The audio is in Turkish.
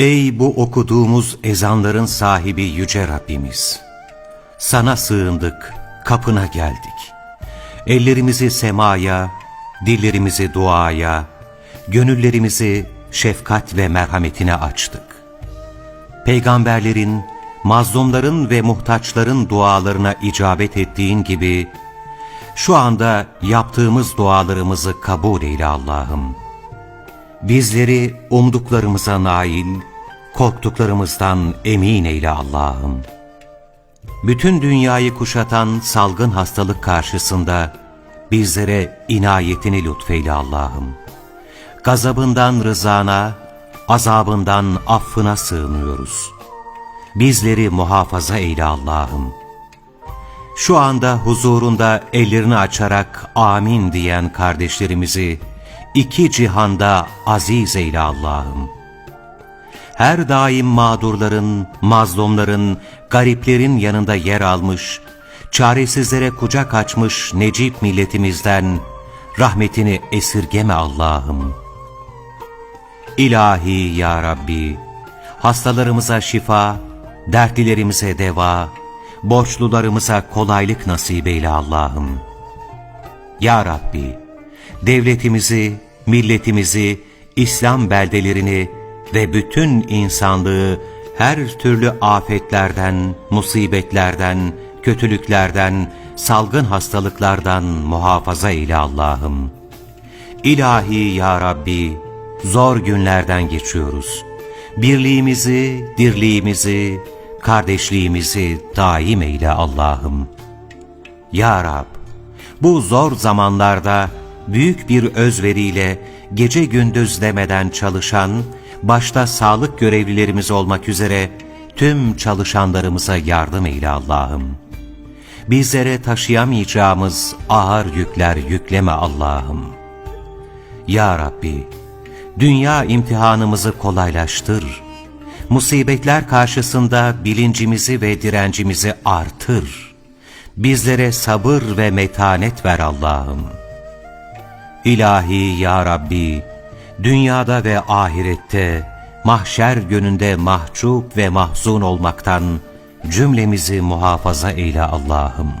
Ey bu okuduğumuz ezanların sahibi Yüce Rabbimiz! Sana sığındık, kapına geldik. Ellerimizi semaya, dillerimizi duaya, gönüllerimizi şefkat ve merhametine açtık. Peygamberlerin, mazlumların ve muhtaçların dualarına icabet ettiğin gibi, şu anda yaptığımız dualarımızı kabul eyle Allah'ım. Bizleri umduklarımıza nail, korktuklarımızdan emin eyle Allah'ım. Bütün dünyayı kuşatan salgın hastalık karşısında bizlere inayetini lütfeyle Allah'ım. Gazabından rızana, azabından affına sığınıyoruz. Bizleri muhafaza eyle Allah'ım. Şu anda huzurunda ellerini açarak amin diyen kardeşlerimizi iki cihanda aziz eyle Allah'ım. Her daim mağdurların, mazlumların, gariplerin yanında yer almış, çaresizlere kucak açmış Necip milletimizden rahmetini esirgeme Allah'ım. İlahi ya Rabbi, hastalarımıza şifa, dertlilerimize deva, borçlularımıza kolaylık nasip eyle Allah'ım. Ya Rabbi, devletimizi, milletimizi, İslam beldelerini ve bütün insanlığı her türlü afetlerden, musibetlerden, kötülüklerden, salgın hastalıklardan muhafaza eyle Allah'ım. İlahi ya Rabbi, zor günlerden geçiyoruz. Birliğimizi, dirliğimizi, kardeşliğimizi daim eyle Allah'ım. Ya Rab, bu zor zamanlarda büyük bir özveriyle gece gündüz demeden çalışan, başta sağlık görevlilerimiz olmak üzere tüm çalışanlarımıza yardım eyle Allah'ım. Bizlere taşıyamayacağımız ağır yükler yükleme Allah'ım. Ya Rabbi, dünya imtihanımızı kolaylaştır. Musibetler karşısında bilincimizi ve direncimizi artır. Bizlere sabır ve metanet ver Allah'ım. İlahi Ya Rabbi, dünyada ve ahirette, mahşer gününde mahcup ve mahzun olmaktan cümlemizi muhafaza eyle Allah'ım.